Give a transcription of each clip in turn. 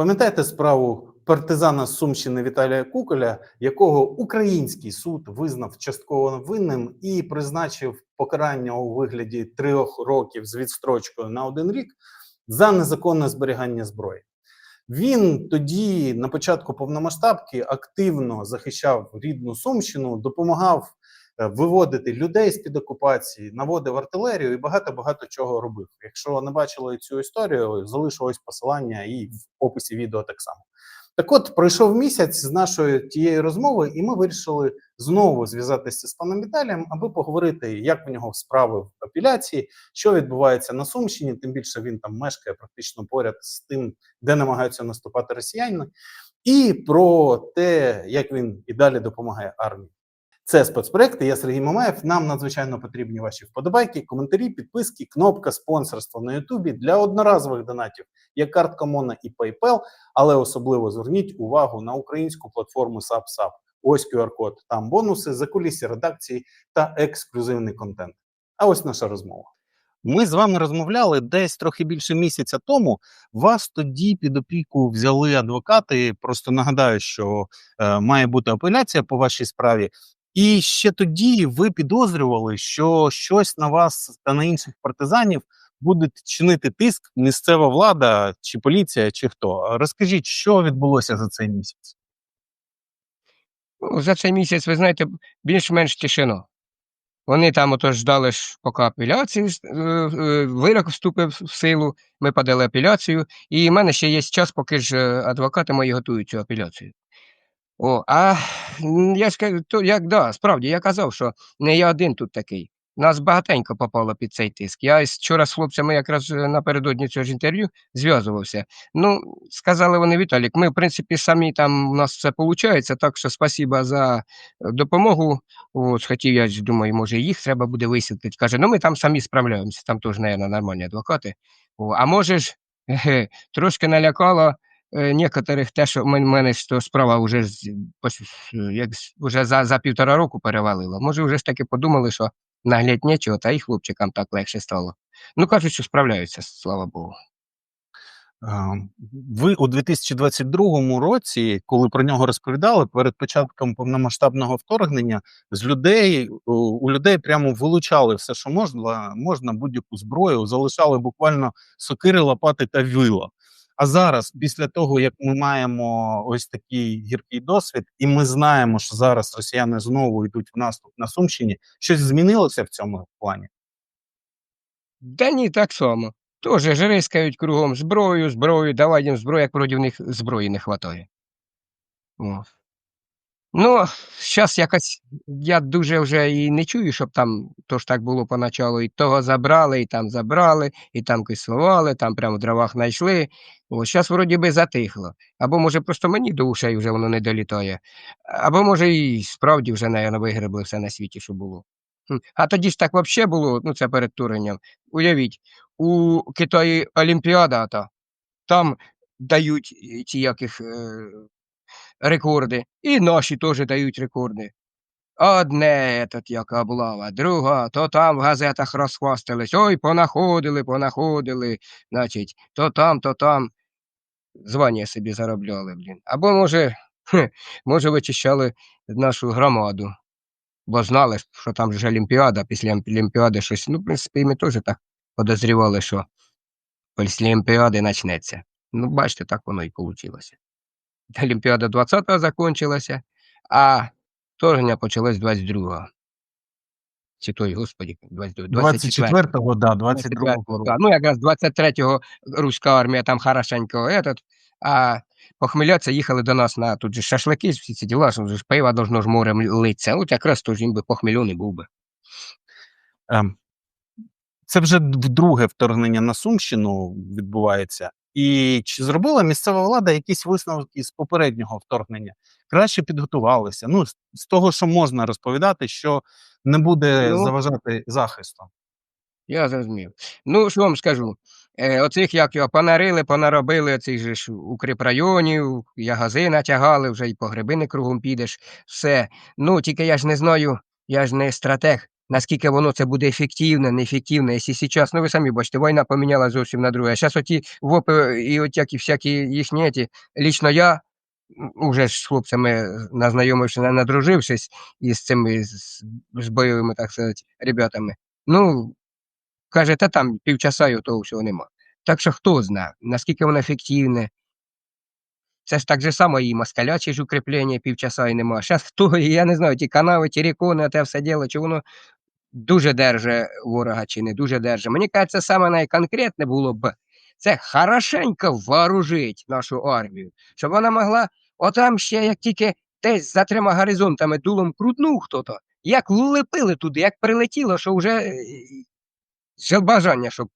Пам'ятаєте справу партизана з Сумщини Віталія Куколя, якого український суд визнав частково винним і призначив покарання у вигляді трьох років з відстрочкою на один рік за незаконне зберігання зброї. Він тоді, на початку повномасштабки, активно захищав рідну Сумщину, допомагав виводити людей з під окупації, наводив артилерію і багато багато чого робив. Якщо не бачили цю історію, залишу ось посилання і в описі відео так само. Так от пройшов місяць з нашої тієї розмови, і ми вирішили знову зв'язатися з паном Віталієм, аби поговорити, як в нього справи в апеляції, що відбувається на Сумщині. Тим більше він там мешкає практично поряд з тим, де намагаються наступати росіяни, і про те, як він і далі допомагає армії. Це спецпроект. Я Сергій Мамаєв. Нам надзвичайно потрібні ваші вподобайки, коментарі, підписки, кнопка спонсорства на Ютубі для одноразових донатів, як картка Мона і PayPal, але особливо зверніть увагу на українську платформу SubSub. Ось QR-код, там бонуси, закулісся редакції та ексклюзивний контент. А ось наша розмова. Ми з вами розмовляли десь трохи більше місяця тому. Вас тоді під опіку взяли адвокати. Просто нагадаю, що е, має бути апеляція по вашій справі. І ще тоді ви підозрювали, що щось на вас та на інших партизанів буде чинити тиск місцева влада, чи поліція, чи хто. Розкажіть, що відбулося за цей місяць? Ну, за цей місяць, ви знаєте, більш-менш тишино. Вони там ото ждали, поки апеляцію, е, е, вирок вступив в силу, ми подали апеляцію, і в мене ще є час, поки ж е, адвокати мої готують цю апеляцію. О, а я ж то як да, справді, я казав, що не я один тут такий. Нас багатенько попало під цей тиск. Я вчора з хлопцями якраз е, напередодні цього ж інтерв'ю зв'язувався. Ну, сказали вони, Віталік, ми, в принципі, самі там у нас все виходить, так що спасіба за е, допомогу. От, хотів я думаю, може, їх треба буде висвітлити. Каже, ну ми там самі справляємося, там теж, мабуть, нормальні адвокати. О, а може ж, трошки налякало некоторих те, що в мене то справа вже е, як вже за, за півтора року перевалила. Може, вже ж таки подумали, що наглядь нічого, та й хлопчикам так легше стало. Ну, кажуть, що справляються, слава Богу. Е, Ви у 2022 році, коли про нього розповідали перед початком повномасштабного вторгнення, з людей у людей прямо вилучали все, що можна, можна будь-яку зброю, залишали буквально сокири, лопати та вила. А зараз, після того як ми маємо ось такий гіркий досвід, і ми знаємо, що зараз росіяни знову йдуть в наступ на Сумщині, щось змінилося в цьому плані? Да ні, так само. Тоже жрискають кругом зброю, зброю, давай їм зброю, як проти них зброї не вистачає. Ну, зараз якось я дуже вже і не чую, щоб там то ж так було поначалу, і того забрали, і там забрали, і там кислували, там прямо в дровах знайшли. От зараз вроді би затихло. Або може просто мені до ушей вже воно не долітає, або може і справді вже, напевно, вигребли все на світі, що було. А тоді ж так взагалі було, ну це перед туренням. Уявіть, у Китаї Олімпіада, та, там дають е, ті яких е, рекорди, і наші теж дають рекорди. Одне тут як облава, друга, то там в газетах розхвастались, ой, понаходили, понаходили, значить, то там, то там. Звання собі заробляли, блін. Або, може, хе, може, вичищали нашу громаду, бо знали, що там ж Олімпіада, після Олімпіади щось. Ну, в принципі, ми теж так подозрівали, що після Олімпіади почнеться. Ну, бачите, так воно і вийшло. Олімпіада 20-го закончилася, а вторгнення почалось 22-го. Чи той, господі, 24 24-го, да, 22-го року. Ну, якраз 23-го руська армія там хорошенько этот, а похмелятися їхали до нас на тут же шашлики, всі ці діла, що ж пиво должно ж морем литься. От якраз тож їм би похмельоний був би. Ем, Це вже вдруге вторгнення на Сумщину відбувається. І чи зробила місцева влада якісь висновки з попереднього вторгнення? Краще підготувалися. Ну, з- того, що можна розповідати, що не буде Ну. заважати захисту. Я зрозумів. Ну, що вам скажу? Е, оцих, як його, понарили, понаробили оцих же ж укріпрайонів, ягази натягали, вже і по грибини кругом підеш, все. Ну, тільки я ж не знаю, я ж не стратег, наскільки воно це буде ефективне, неефективне, якщо зараз, ну ви самі бачите, війна поміняла зовсім на друге. А Зараз оті ВОПи і от які всякі їхні, ті, лічно я, м, уже з хлопцями назнайомившись, надружившись із цими з, з бойовими, так сказати, ребятами, ну, каже, та там півчаса і того всього нема. Так що хто знає, наскільки воно ефективне. Це ж так же само і москалячі ж укріплення півчаса і нема. Зараз хто, я не знаю, ті канави, ті рекони, те все діло, чи воно дуже держить ворога, чи не дуже держить. Мені кажеться, саме найконкретне було б це хорошенько вооружить нашу армію, щоб вона могла, отам ще як тільки десь за трьома горизонтами дулом крутнув хто-то, як лупили туди, як прилетіло, що вже ще бажання, щоб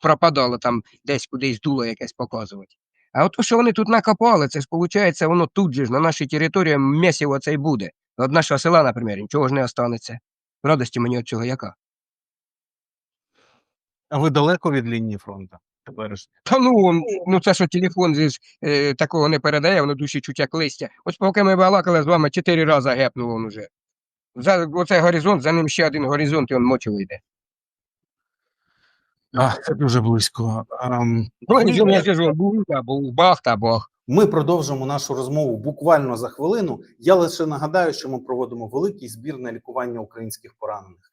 пропадало там десь кудись дуло якесь показувати. А от то, що вони тут накопали, це ж виходить, воно тут же ж на нашій території місіво це й буде. От нашого села, наприклад, нічого ж не останеться. Радості мені від цього яка? А ви далеко від лінії фронту? Та ну, ну це що телефон зі ж, е, такого не передає, воно душі чуть як листя. Ось поки ми балакали з вами, чотири рази гепнуло він уже. За оцей горизонт, за ним ще один горизонт, і він мочево йде. А, це дуже близько. Ам, Ну, я кажу, був, та. Ми продовжимо нашу розмову буквально за хвилину. Я лише нагадаю, що ми проводимо великий збір на лікування українських поранених.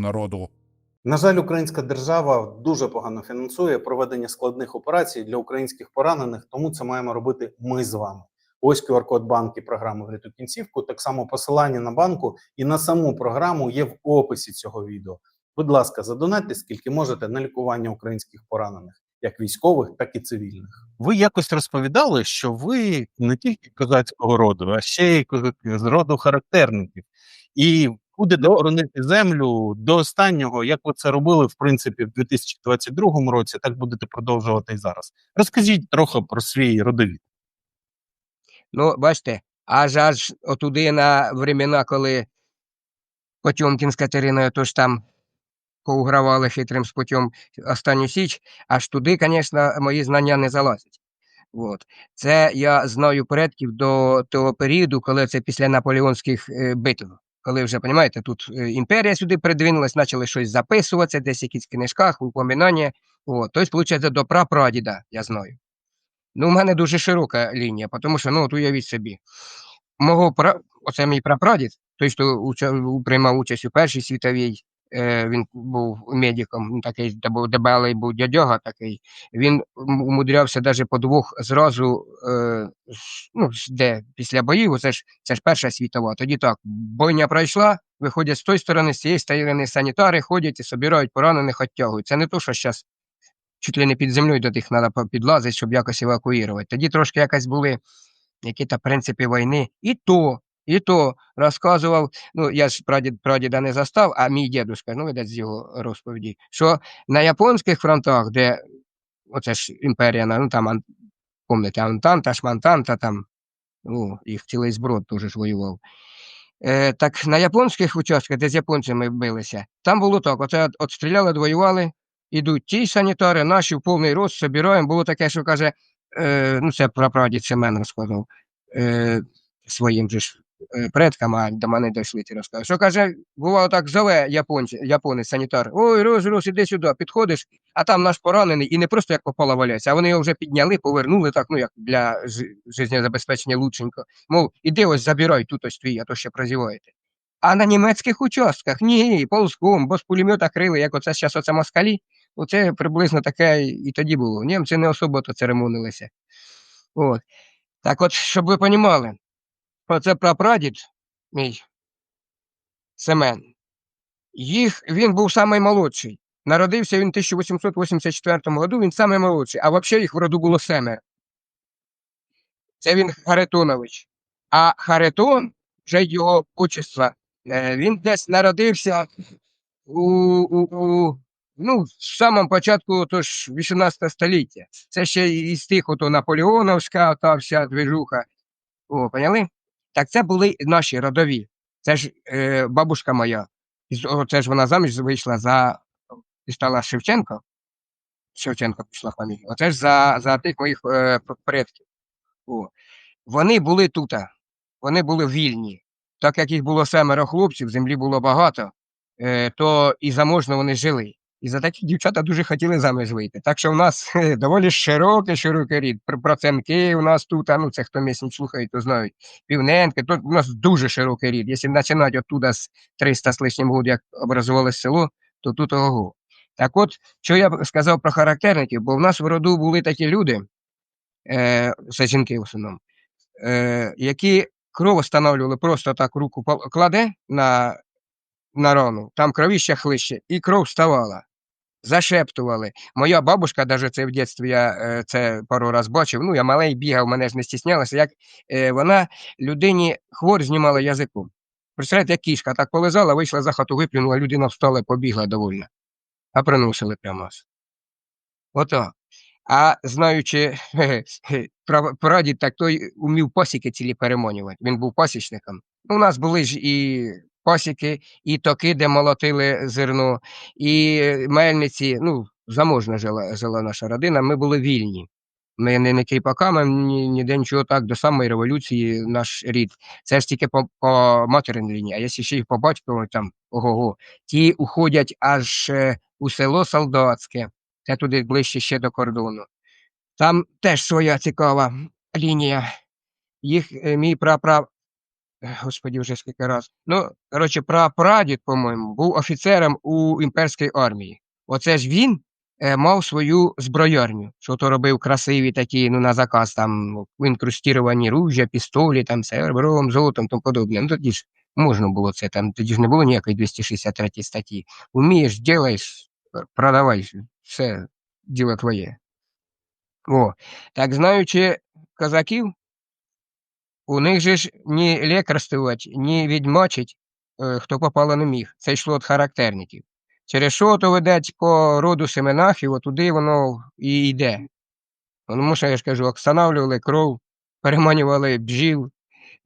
народу. На жаль, українська держава дуже погано фінансує проведення складних операцій для українських поранених, тому це маємо робити ми з вами. Ось QR-код банки програми «Врятуй кінцівку. Так само посилання на банку і на саму програму є в описі цього відео. Будь ласка, задонатьте скільки можете на лікування українських поранених, як військових, так і цивільних. Ви якось розповідали, що ви не тільки козацького роду, а ще й з роду характерників. І будете боронити землю до останнього, як ви це робили в принципі в 2022 році, так будете продовжувати і зараз. Розкажіть трохи про свій родовід. Ну, бачите, аж аж отуди на времена, коли Потьомкін з Катериною тож там поугравали хитрим спотьом останню січ, аж туди, звісно, мої знання не залазять. От. Це я знаю предків до того періоду, коли це після наполеонських е, битв. Коли вже, розумієте, тут е, імперія сюди придвинулась, почали щось записуватися, десь якісь книжках, упоминання. От. Тобто, виходить, до прапрадіда я знаю. Ну, у мене дуже широка лінія, тому що, ну, от уявіть собі, мого пра... оце мій прапрадід, той, що приймав участь у Першій світовій, він був медиком, ну, такий дебелий був дядьога такий. Він умудрявся навіть по двох зразу, е, ну, де після боїв, це ж, це ж Перша світова. Тоді так, бойня пройшла, виходять з тої сторони, з цієї сторони санітари ходять і собирають поранених, оттягують. Це не то, що зараз чуть ли не під землею до тих треба підлазити, щоб якось евакуювати. Тоді трошки якось були які-то принципи війни. І то, і то розказував, ну я ж прадід, прадіда не застав, а мій дідусь, ну видать з його розповіді, що на японських фронтах, де оце ж імперія, ну там, помните, Антанта, Шмантанта, там, ну, їх цілий зброд теж воював. Е, так на японських участках, де з японцями билися, там було так: оце от, стріляли, двоювали, ідуть ті санітари, наші в повний рост, собираємо. Було таке, що каже, е, ну це прапрадід Семен розказав е, своїм же ж е, предкам, а до мене дійшли ті розкази. Що каже, бувало так, зове японці, японець санітар, ой, Рос, Рос, іди сюди, підходиш, а там наш поранений, і не просто як попало валяється, а вони його вже підняли, повернули так, ну як для життєзабезпечення лученько. Мов, іди ось забирай тут ось твій, а то ще прозіваєте. А на німецьких участках ні, ползком, бо з пулемета крили, як оце зараз оце москалі. Оце приблизно таке і тоді було. Німці не особо то церемонилися. От. Так от, щоб ви понімали, оце прапрадід мій Семен. Їх, він був самий молодший. Народився він в 1884 году, він самий молодший, а взагалі їх в роду було семеро. Це він Харитонович. А Харитон, вже його отчество, е, він десь народився у, у, у ну, в самому початку тож, 18 століття. Це ще із тих ото Наполеоновська, та вся движуха. О, поняли? Так це були наші родові. Це ж е, бабушка моя. Це ж вона заміж вийшла за і стала Шевченко. Шевченко пішла фамілія. Оце ж за, за тих моїх е, предків. О. Вони були тут. Вони були вільні. Так як їх було семеро хлопців, землі було багато, е, то і заможно вони жили. І за такі дівчата дуже хотіли заміж вийти. Так що в нас хе, доволі широкий, широкий рід. Пр- Проценки у нас тут, а ну це хто місяць слухає, то знають. Півненки, тут у нас дуже широкий рід. Якщо починати оттуда з 300 з лишнім год, як образувалось село, то тут ого. Так от, що я сказав про характерників, бо в нас в роду були такі люди, е, це жінки в основному, е, які кров встановлювали, просто так руку кладе на, на рану, там кровіще хлище, і кров вставала. Зашептували. Моя бабушка, навіть це в дитинстві я е, це пару раз бачив. Ну, я малий бігав, мене ж не стіснялося, як е, вона людині хвор знімала язиком. Представляєте, як кішка так полизала, вийшла за хату, виплюнула, людина встала, побігла довольна. А приносили прямо. ось. Ото. А знаючи прадід, так той умів пасіки цілі перемонювати. Він був пасічником. У нас були ж і пасіки, і токи, де молотили зерно, і мельниці. Ну, заможна жила, жила наша родина. Ми були вільні. Ми не, не кріпаками, ні, ніде нічого так, до самої революції наш рід. Це ж тільки по, по материній лінії, а якщо ще й по батькові, там ого-го, ті уходять аж е, у село Солдатське, це туди ближче ще до кордону. Там теж своя цікава лінія. Їх е, мій прапра. Господі, вже скільки раз. Ну, коротше, прапрадід, по-моєму, був офіцером у імперській армії. Оце ж він е, мав свою зброярню, що то робив красиві такі, ну, на заказ, там, інкрустіровані ружжя, пістолі, там, серебром, золотом, тому подобне. Ну, тоді ж можна було це, там, тоді ж не було ніякої 263 статті. Умієш, ділаєш, продавай, все, діло твоє. О, так знаючи козаків, у них же ж ні лекарствувати, ні відьмачить, е, хто попало не міг. Це йшло від характерників. Через що то ведеться по роду Семенахів, отуди воно і йде. Тому що я ж кажу, встановлювали кров, переманювали бджіл,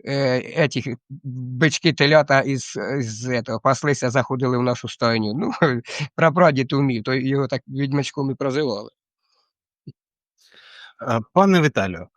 е, етіх, бички телята із, із этого, паслися, заходили в нашу стайню. Ну, прапрадід умів, то його так відьмачком і прозивали. Е, Пане Віталію,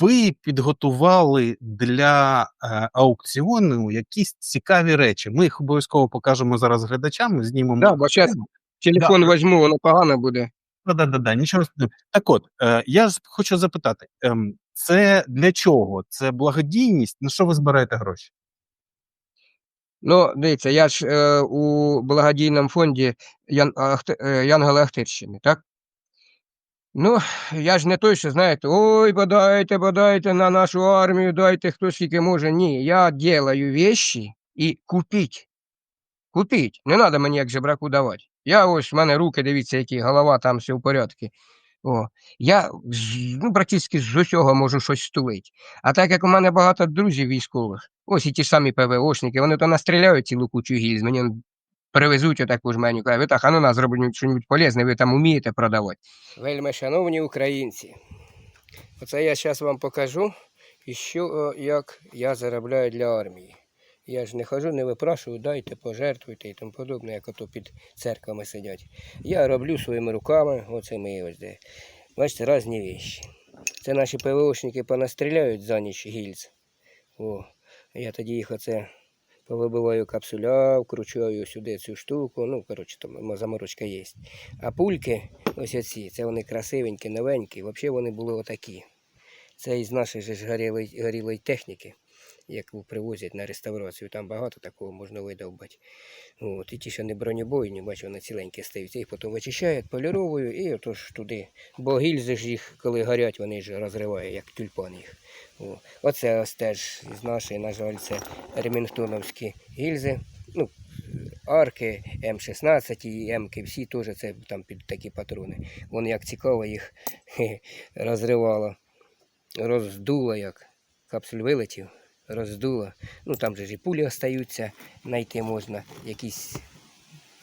ви підготували для е, аукціону якісь цікаві речі. Ми їх обов'язково покажемо зараз глядачам, знімемо. Да, бо зараз телефон візьму, воно погано буде. Да, да, да, нічого. Так от, е, я хочу запитати: ем, це для чого? Це благодійність? На що ви збираєте гроші? Ну, дивіться, я ж е, у благодійному фонді Ян, Ахти, е, Янгели Ахтирщини, так? Ну, я ж не той, що знаєте, ой, подайте, подайте на нашу армію, дайте хто скільки може. Ні, я делаю вещи і купіть. Купіть. Не треба мені як жебраку давати. Я ось, в мене руки, дивіться, які голова, там все в порядку. О, я ну, практично з усього можу щось стулити. А так як у мене багато друзів військових, ось і ті самі ПВОшники, вони то настріляють цілу кучу гільз, мені привезуть отаку жменю, кажуть, ви так, а ну нас зробить щось полезне, ви там вмієте продавати. Вельми шановні українці, оце я зараз вам покажу, і що, як я заробляю для армії. Я ж не хожу, не випрашую, дайте, пожертвуйте і тому подобне, як ото під церквами сидять. Я роблю своїми руками, оце мої ось де. Бачите, різні вещі. Це наші ПВОшники понастріляють за ніч гільз. О, я тоді їх оце повибиваю капсуля, вкручую сюди цю штуку. Ну, коротше, там заморочка є. А пульки, ось оці, це вони красивенькі, новенькі. Взагалі вони були отакі. Це із нашої ж горілої, горілої техніки. Яку привозять на реставрацію. Там багато такого можна видовбати. От, і ті, що не бронебойні, бачу, вони ціленькі стаються, їх потім вичищають, поліровую і отож туди. Бо гільзи ж їх, коли горять, вони ж розривають, як тюльпан їх. О. Оце ось теж з нашої, на жаль, це ремінгтоновські гільзи. Ну, арки М16 і М-ки, всі теж це там під такі патрони. Воно як цікаво їх розривало, роздуло, як капсуль вилетів, роздуло. Ну там же і пулі остаються, знайти можна, якісь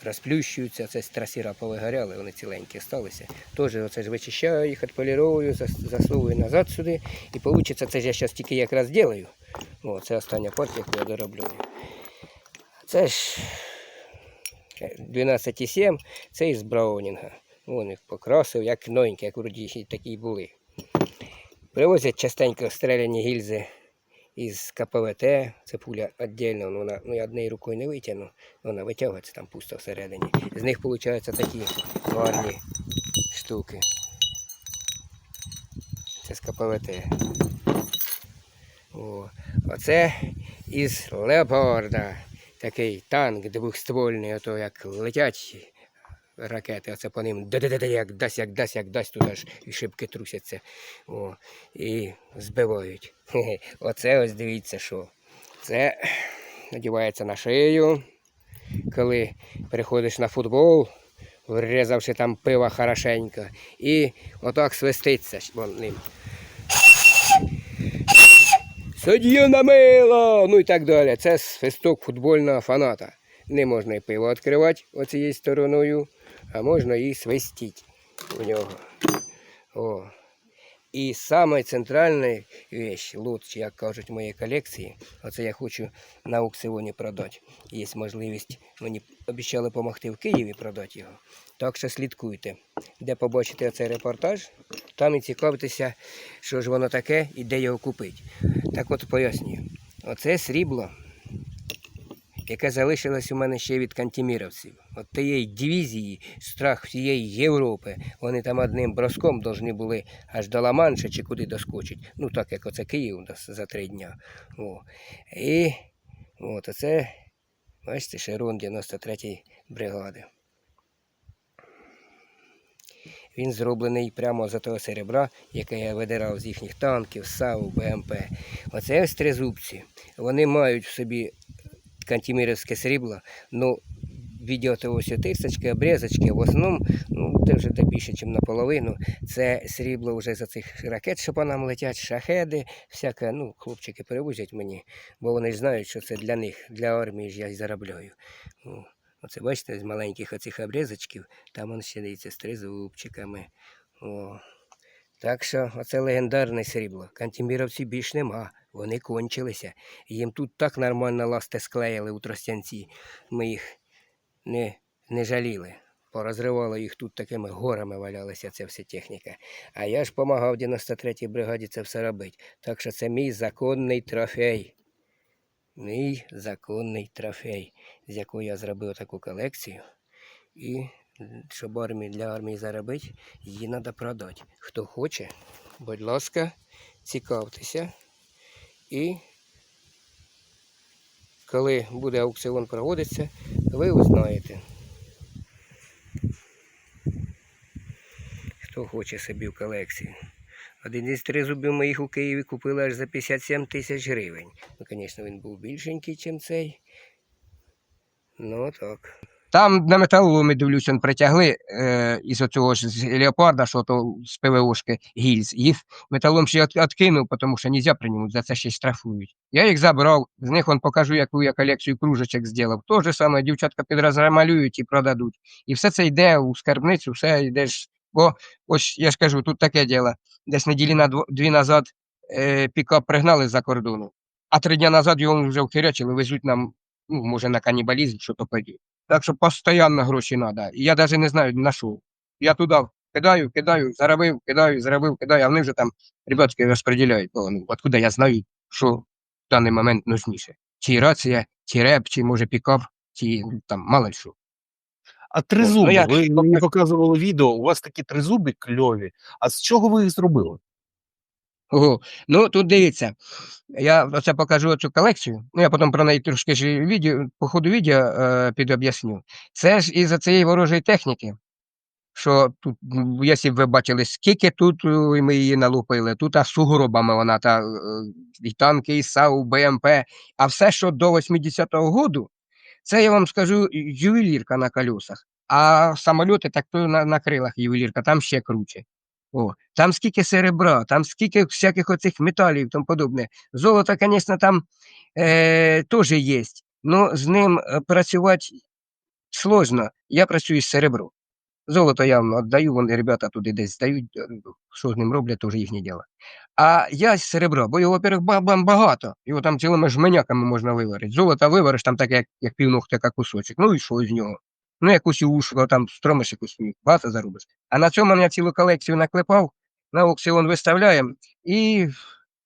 розплющуються, це з трасіра повигоряли, вони ціленькі сталися. Теж оце ж вичищаю їх, відполіровую, зас- засовую назад сюди. І вийде, це ж я зараз тільки якраз ділаю. О, це остання партія, яку я дороблю. Це ж е, 12,7, це із Браунінга. Вон їх покрасив, як новенькі, як вроді такі були. Привозять частенько стріляні гільзи із КПВТ, це пуля віддільно, ну, вона, ну я однією рукою не витягну, вона витягується там пусто всередині. З них виходять такі гарні штуки. Це з КПВТ. О, оце із Леопарда. Такий танк двохствольний, ото як летять ракети, оце по ним як дасть, як дасть, як дасть, туди ж і шибки трусяться. О, і збивають. Хе-хе. Оце ось дивіться, що. Це надівається на шию, коли переходиш на футбол, врізавши там пива хорошенько, і отак свиститься вон ним. Суддю на мило! Ну і так далі. Це свисток футбольного фаната. Не можна і пиво відкривати оцією стороною, а можна і свистіть у нього. О. І саме центральна вещь, лот, як кажуть в моїй колекції, оце я хочу на аукціоні продати. Є можливість, мені обіцяли допомогти в Києві продати його. Так що слідкуйте, де побачите цей репортаж, там і цікавитеся, що ж воно таке і де його купити. Так от пояснюю. Оце срібло, яке залишилось у мене ще від кантіміровців. От тієї дивізії, страх всієї Європи. Вони там одним броском повинні були аж до Ла-Манша чи куди доскочить. Ну так як оце Київ у нас за три дня. О. І от оце, бачите, Шерон 93-ї бригади. Він зроблений прямо з того серебра, яке я видирав з їхніх танків, САУ, БМП. Оце ось тризубці. Вони мають в собі кантіміровське срібло, ну віддіти ось тисячки, обрізочки, в основному, ну це вже де більше, ніж наполовину. Це срібло вже за цих ракет, що по нам летять, шахеди, всяке, ну, хлопчики перевозять мені, бо вони ж знають, що це для них, для армії ж я й заробляю. О, Оце бачите, з маленьких оцих обрізочків, там воно ще дивіться з тризубчиками. О. Так що оце легендарне срібло. Кантіміровці більш нема. Вони кончилися. Їм тут так нормально ласти склеїли у Тростянці. Ми їх не, не жаліли. Порозривало їх тут такими горами валялася ця вся техніка. А я ж допомагав 93-й бригаді це все робити. Так що це мій законний трофей. Мій законний трофей, з якого я зробив таку колекцію. І щоб армії, для армії заробити, її треба продати. Хто хоче, будь ласка, цікавтеся. І коли буде аукціон проводитися, ви узнаєте. Хто хоче собі в колекцію. Один із тризубів моїх у Києві купили аж за 57 тисяч гривень. Ну, звісно, він був більшенький, ніж цей. Ну так. Там на металоломі, дивлюсь, он притягли е, із оцього ж леопарда, що то з ПВОшки гільз. Їх металом ще от- тому що нельзя при ньому, за це ще й штрафують. Я їх забрав, з них он покажу, яку я колекцію кружечок зробив. То же саме дівчатка підрозмалюють і продадуть. І все це йде у скарбницю, все йде ж. Бо ось я ж кажу, тут таке діло. Десь неділі на дві назад е, пікап пригнали з-за кордону, а три дні назад його вже вхирячили, везуть нам, ну, може, на канібалізм, що то тоді. Так що постійно гроші треба. І я навіть не знаю на що. Я туди кидаю, кидаю, заробив, кидаю, заробив, кидаю, а вони вже там ребятки розподіляють. Ну, ну, откуда я знаю, що в даний момент нужніше. Чи рація, чи реп, чи може пікап, чи ну, там мало що. А тризуби, Ну, я- ви мені показували відео, у вас такі тризуби кльові. А з чого ви їх зробили? Ого. Ну, тут дивіться. Я оце покажу цю колекцію. Ну, я потім про неї трошки ж відео, по ходу відео е, підоб'ясню. Це ж із-за цієї ворожої техніки, що тут, якщо б ви бачили, скільки тут е, ми її налупили, тут а сугробами вона, та, е, і танки, і САУ, БМП, а все, що до 80-го году, це я вам скажу ювелірка на колесах. А самольоти так то на, на крилах ювелірка, там ще круче. О, там скільки серебра, там скільки всяких оцих металів і тому подобне. Золото, звісно, там е, теж є, але з ним е, працювати сложно. Я працюю з серебром. Золото я вам віддаю, вони ребята туди десь здають, е, що з ним роблять, вже їхнє діло. А я з серебра, бо його, во-первых, ба- ба- багато. Його там цілими жменяками можна виварити. Золото вивариш там таке, як, як півногтика кусочок. Ну і що з нього? Ну, якусь ушко там стромиш якусь багато заробиш. А на цьому я цілу колекцію наклепав, на аукціон виставляємо і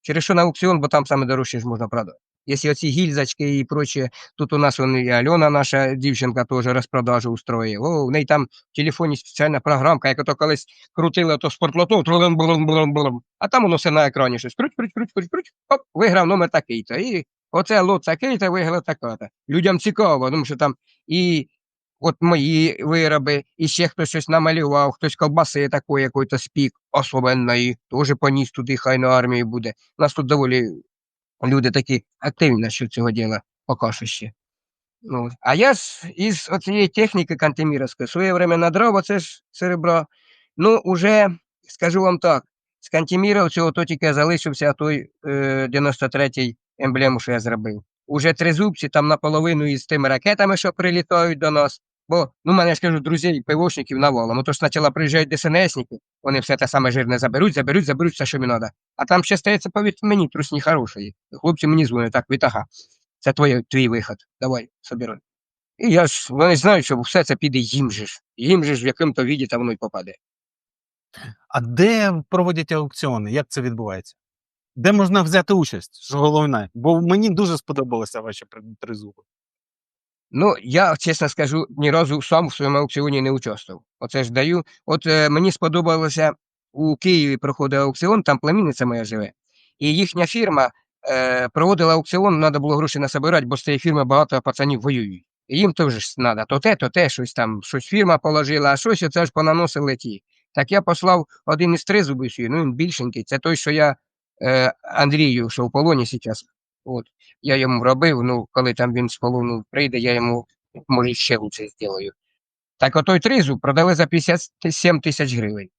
через що на аукціон, бо там саме дорожче ж можна продати. Якщо оці гільзочки і прочее, тут у нас і Альона, наша дівчинка, теж розпродажу устроїла. О, в неї там в телефоні спеціальна програмка, як ото колись крутили то спортлото, блум а там воно все на екрані щось круть, круть, круть, круть, круть, оп, виграв номер такий-то. І оце лот такий-то виграв така-то. Людям цікаво, тому що там і от мої вироби, і ще хтось щось намалював, хтось ковбаси такої якої-то спік особенної, теж поніс туди, хай на армії буде. У нас тут доволі люди такі активні насчет цього діла, поки що ще. Ну, а я ж із оцієї техніки кантеміровської своє время надрав, оце ж серебро. Ну, уже, скажу вам так, з кантеміровцього то тільки залишився той е, 93-й емблему, що я зробив. Уже тризубці там наполовину із тими ракетами, що прилітають до нас. Бо, ну, мене я ж кажу, друзів, пивошників навалом. То ж спочатку приїжджають ДСНСники, вони все те саме жирне заберуть, заберуть, заберуть все, що мені треба. А там ще стається, повірте мені, трусні хорошої. Хлопці мені дзвонять, так, вітага, це твоє, твій виход, давай, собирай. І я ж, вони знають, що все це піде їм же ж. Їм же ж в якому-то віді там воно й попаде. А де проводять аукціони? Як це відбувається? Де можна взяти участь? Що головне? Бо мені дуже сподобалися ваші тризуби. Ну, я чесно скажу, ні разу сам в своєму аукціоні не участвував. Оце ж даю. От е, мені сподобалося у Києві проходив аукціон, там племінниця моя живе. І їхня фірма е, проводила аукціон, треба було гроші насобирати, бо з цієї фірми багато пацанів воюють. І їм теж треба то те, то те, щось там, щось фірма положила, а щось оце ж понаносили ті. Так я послав один із тризубів, свій, ну він більшенький, це той, що я е, Андрію, що в полоні зараз. От. Я йому робив, ну, коли там він з полону прийде, я йому, може, ще лучше зроблю. Так отой тризуб продали за 57 тисяч гривень.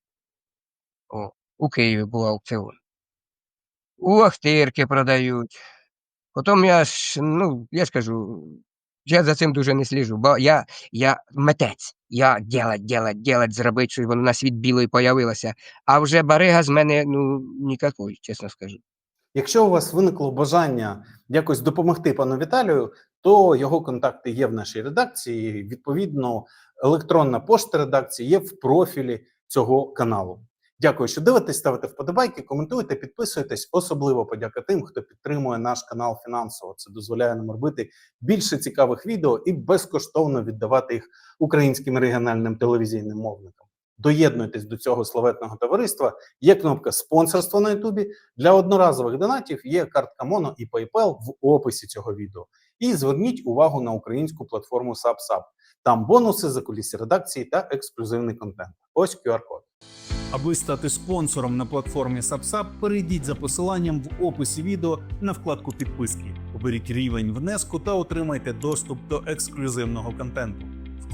О, у Києві був аукціон. У Ахтирки продають. Потім я ж, ну, я ж кажу, я за цим дуже не сліжу, бо я, я митець. Я ділать, ділать, ділать, зробити, щоб воно на світ білий появилося. А вже барига з мене, ну, ніякої, чесно скажу. Якщо у вас виникло бажання якось допомогти пану Віталію, то його контакти є в нашій редакції. Відповідно, електронна пошта редакції є в профілі цього каналу. Дякую, що дивитесь, ставите вподобайки, коментуйте, підписуйтесь. Особливо подяка тим, хто підтримує наш канал фінансово. Це дозволяє нам робити більше цікавих відео і безкоштовно віддавати їх українським регіональним телевізійним мовникам. Доєднуйтесь до цього славетного товариства. Є кнопка спонсорство на Ютубі. Для одноразових донатів є картка Моно і PayPal в описі цього відео. І зверніть увагу на українську платформу SubSub. Там бонуси за кулісі редакції та ексклюзивний контент. Ось QR-код. Аби стати спонсором на платформі SubSub, перейдіть за посиланням в описі відео на вкладку підписки. Оберіть рівень внеску та отримайте доступ до ексклюзивного контенту.